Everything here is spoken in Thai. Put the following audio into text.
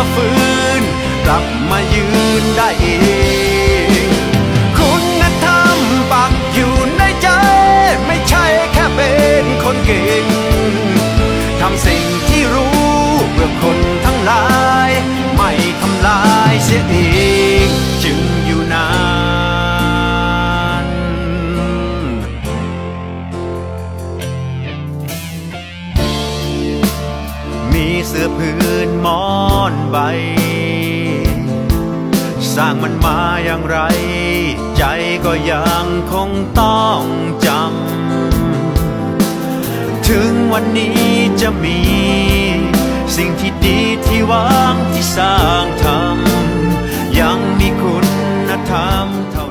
าฟื้นกลับมายืนได้อีก คุณธรทำปักอยู่ในใจ ไม่ใช่แค่เป็นคนเก่งทำสิ่งที่รู้เพื่อคนทั้งหลาย ไม่ทำลายเสียเองจึงอยู่นานมีเสื้อผืนมอ อนใบ สร้างมันมาอย่างไร ใจก็ยังคงต้องจำ ถึงวันนี้จะมี สิ่งที่ดีที่วางที่สร้างทำยังมีคุณธรรมเท่า